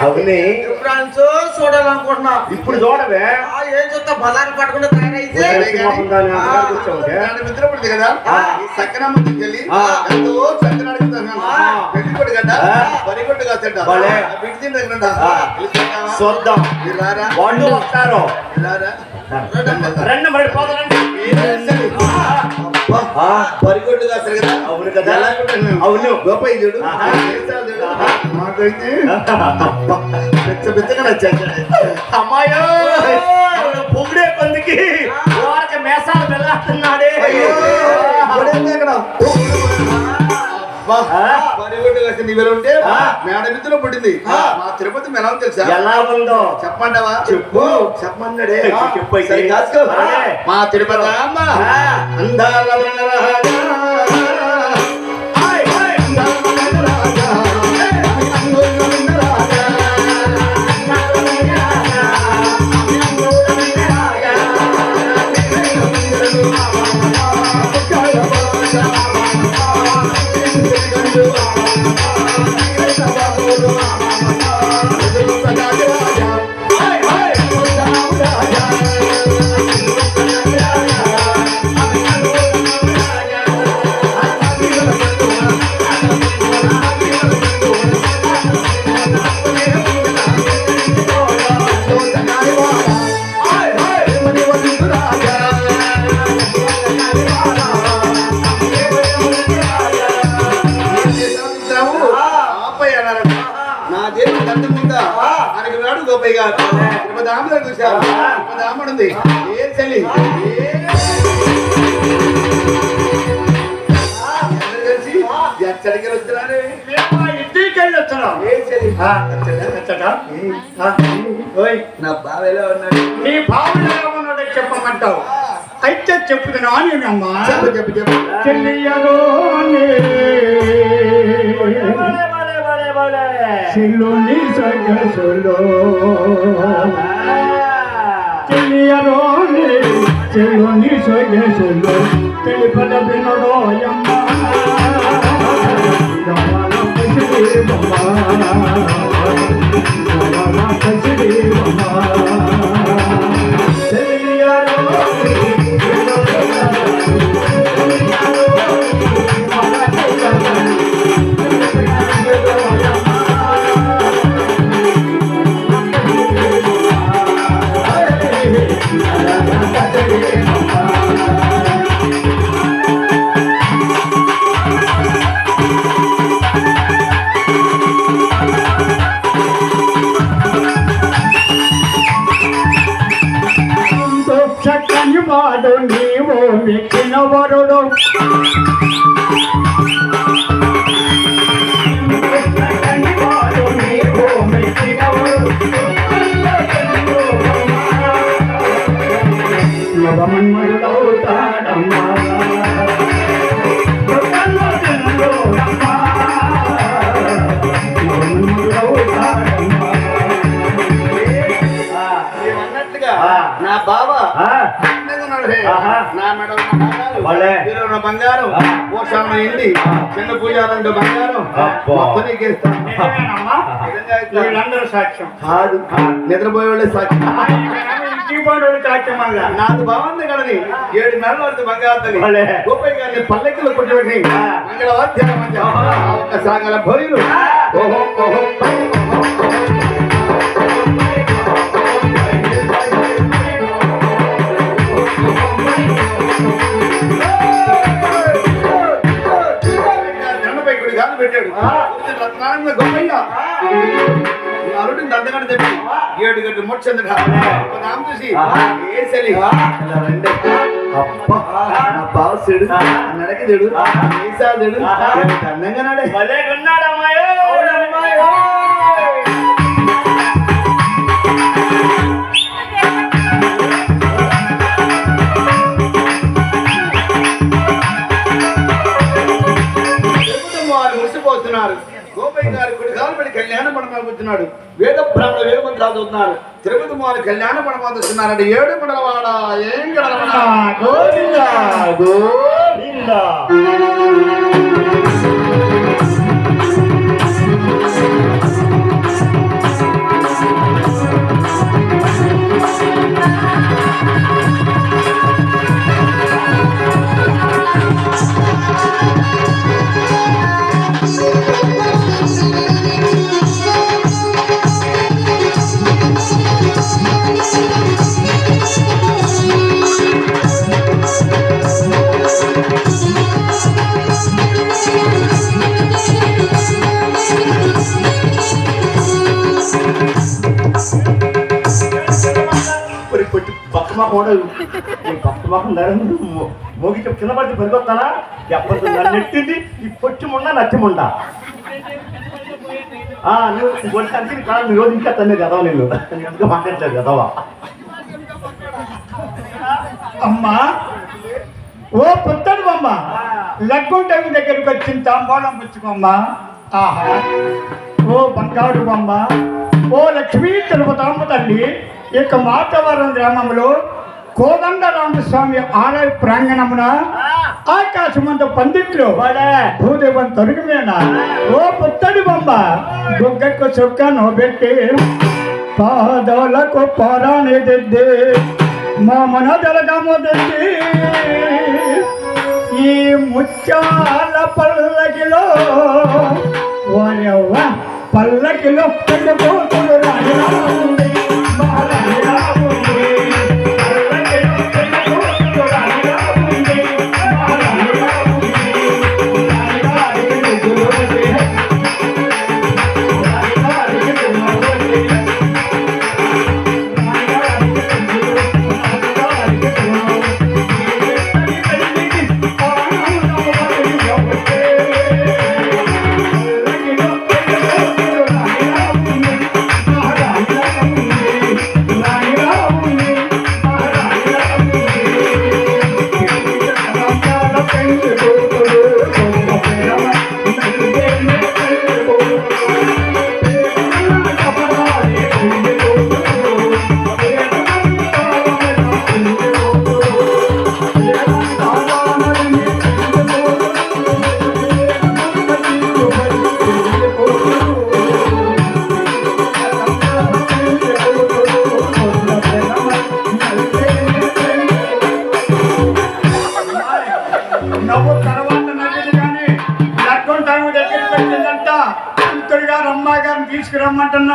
అవునే. చూడాలనుకుంటున్నా ఇప్పుడు చూడవే. ఏం చూస్తా బలాన్ని పట్టుకుంటే తయారైతే. కదా? ఆ. ఈ సక్కనమ్మ తీసుకెళ్ళి ఆ. ఎంతో ఆ. వరి కొట్టు కాదంట. బిడ్డ ఆ. చూద్దాం వాళ్ళు వస్తారు. రెండు. మరి పోతారండి ఆ. వరిగొడ్డు కాస్తారు కదా. అవును కదా. అవును. గోపయ్య చూడు. మాకైతే పెద్ద పెద్దగా నచ్చాడు అమ్మాయో! పొగిడే పందికి వారికి మేసాలు వెళ్ళాస్తున్నాడే కొడేంది అక్కడ? ఉంటే. మేడ మిత్రులు పుట్టింది. మా తిరుపతి మెలా తెలుసా ఎలా ఉందో చెప్పండవా చెప్పు. చెప్పమన్నాడే ఆ. చెప్పు. మా తిరుపతి అమ్మ. అందాల ఏమ్మా, ఇంటికి వెళ్ళి వచ్చినాం ఏ చలి? ఆ, ఎచ్చట? ఆ, ఓయ్. నా బావ ఎలా ఉన్నాడు? నీ ఎలా ఉన్నాడో చెప్పమంటావు. అయితే చెప్పుతున్నా నేనమ్మా చెప్పు చెప్పు చెప్పు. చెల్లియలోనే ছিল নির্জয় ছিল চিলিয়ারণে ছিল নির্জয় ছিল তেলিপদ বিনোদয়ম্মা বাবা చక్కని నీవు మెచ్చిన వరుడు మన్మరుడవుతాడమ్మా నా మెడ ఉన్న బంగారం. పోషణ ఇండి ఆ. చిన్న పూజారండు బంగారం. వీళ్ళందరూ సాక్ష్యం. కాదు. నిద్రపోయే వాళ్ళే సాక్ష్యం. నాకు బాగుంది కదని ఏడు నెలల వరకు బంగారు. గోపయ్య గారిని పల్లెక్కులు కొట్టుబెట్టి మంగళవాద్యాల మధ్య ఆ ఒక్క సాగల భోయులు. ఓహో ఓహో. రత్నానంద గోపయ్య అరుడిని దండగడ తెప్పి ఏడు గంటలు మొచ్చందట. నామ చూసి ఏ బాసుడు నడకదేడు మీసాదేడు అందంగా నాడే. భలే ఉన్నాడమ్మాయో. వచ్చినాడు వేద బ్రాహ్మణ వేద మంత్రాలు చదువుతున్నారు తిరుపతి మారి కళ్యాణ పడమాత చిన్నారెడ్డి ఏడు పడలవాడ ఏం గడలవాడ గోవింద. గోవింద. కొట్టి పక్క మా ఈ పక్క మాకు మోగి చెప్పు కింద పడితే పనికొస్తానా ఎప్పటి నెట్టింది ఈ పొట్టి ముండ నువ్వు కొట్టానికి కాదు రోజు ఇంకా తన్నే కదవ నేను ఎందుకు మాట్లాడలేదు కదవా అమ్మా ఓ పుత్తడు అమ్మ లగ్గుంటవి దగ్గరికి వచ్చిన తాంబాలం పుచ్చుకోమ్మా. ఆహా. ఓ బంగారు బొమ్మ. ఓ లక్ష్మీ తిరుపతమ్మ తల్లి. ఇక మాతవరం గ్రామంలో కోదండరామస్వామి ఆలయ ప్రాంగణమున ఆకాశమంత పందిట్లో భూదేవం తొలగిమేన ఓ పుత్తడి బొమ్మ బుగ్గకు చుక్క నోబెట్టి పాదాలకు పారాణి దిద్ది మా మన జలగముదిద్ది ఈ ముత్యాల పల్లకిలో పల్లకిలో కూతురు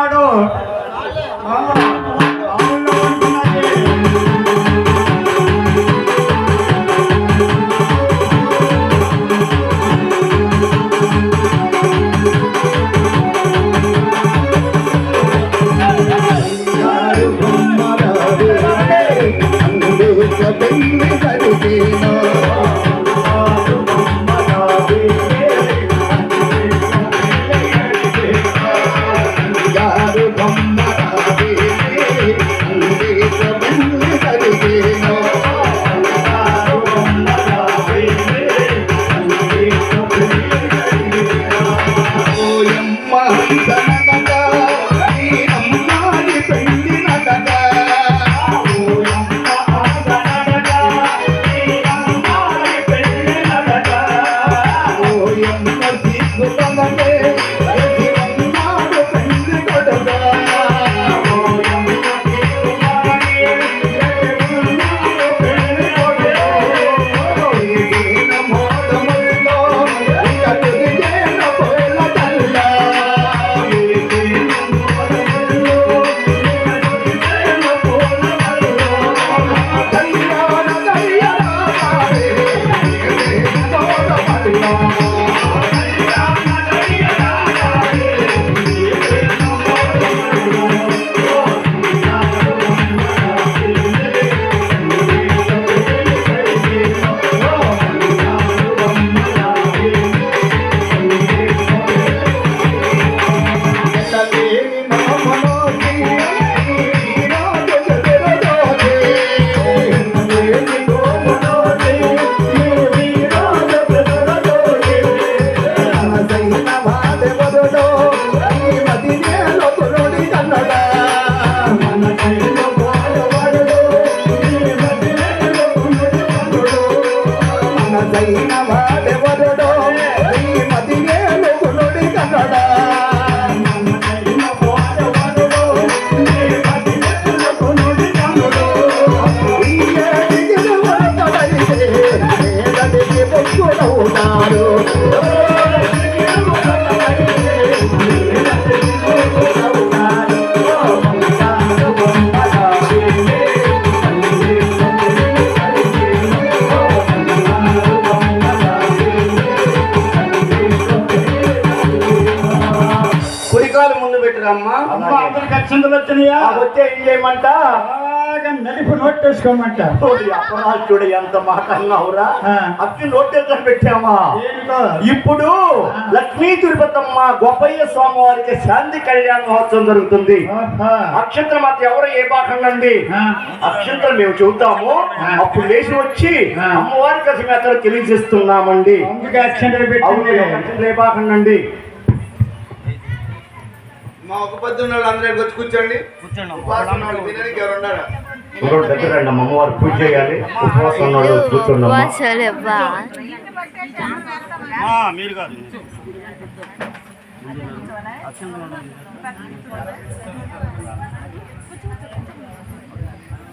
నాడు ఉంటాడు కురికాలు ముందు పెట్టరమ్మా. అందరికి వచ్చినాయా? వచ్చే ఏం చేయమంటా? నలిపి నోట్టేసుకోమంట ఓడి అపరాధుడు ఎంత మాట అన్నావురా. అక్కి నోటేసం పెట్టామా ఏంటో ఇప్పుడు. లక్ష్మీ తిరుపతమ్మ గొప్పయ్య స్వామి వారికి శాంతి కళ్యాణ మహోత్సవం జరుగుతుంది. ఆహా. అక్షంతరం మాత్రం ఎవరు ఏ భాగం అండి? ఆ. అక్షంతరం మేము చెబుతాము. అప్పుడు లేచి వచ్చి. అమ్మవారి కలిసి మేము తెలియజేస్తున్నామండి అండి? మా ఒక పొద్దు ఉన్న వాళ్ళు అందరూ వచ్చి కూర్చోండి. ఉపవాసం ఉన్న ఒకరు దగ్గర రండి అమ్మ, అమ్మవారు పూజ చేయాలి. ఉపవాసం ఉన్నాడు. ఉపవాసాలబ్బా మీరు కాదు. ఓం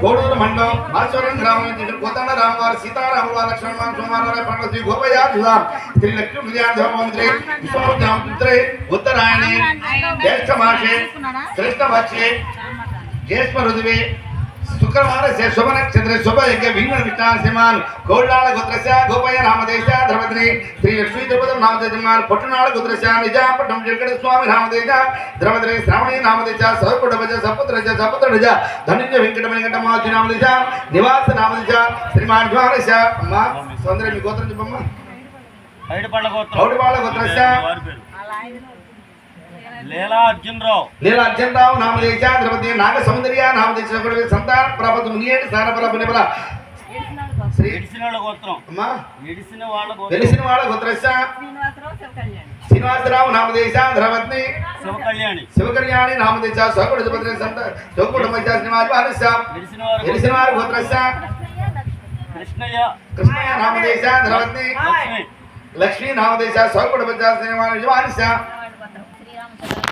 కోడూరు మండలం మాచవరం గ్రామం నుంచి కోతండ రామవారి సీతారామ లక్ష్మణ సోమారాయ పండుగ శ్రీ గోపయ్య జిల్లా శ్రీ లక్ష్మీ విజయాంధ్రమంత్రి విశ్వరాత్రి ఉత్తరాయణి జ్యేష్ఠ మాసే శ్రేష్ఠ పక్షే జ్యేష్ఠ ఋతువే శుక్రవారస్య శుభ నక్షత్ర శుభ యజ్ఞ విఘ్న విష్ణాసిమాన్ కోళ్ళాళ గోత్రస్య గోపయ్య నామదేశ ద్రవద్రి శ్రీ లక్ష్మీ ద్రౌపదం నామదేశమాన్ పొట్టునాళ గోత్రస్య నిజాపట్నం వెంకట స్వామి నామదేశ ద్రవద్రి శ్రావణి నామదేశ సహకుటభజ సపుత్రజ సపుత్రజ ధనుంజ వెంకట వెంకట మాజు నామదేశ నివాస నామదేశ శ్రీమాన్ జ్వారస్య అమ్మ సౌందర్య మీ గోత్రం చెప్పమ్మా. గోత్రస్య వారి పేరు లీలా అర్జున్ రావు లీల అర్జునరావు నామదేశ ద్రవద్రి నాగ సౌందర్య నామదేశ సంతాన ప్రాపత మునియేటి స్థాన ప్రాప నిబల. శ్రీ ఎడిసిన వాళ్ళ గోత్రం. అమ్మా. ఎడిసిన వాళ్ళ గోత్రం. తెలిసిన వాళ్ళ గోత్రస్య శ్రీనివాసరావు నామదేశ కళ్యాణి శివకళ్యాణి. నామదేశ సంత శ్రీనివాస తెలిసిన వారి గోత్రస్య కృష్ణయ్య. కృష్ణయ్య నామదేశ లక్ష్మి. నామదేశ శ్రీనివాస ಅಂತ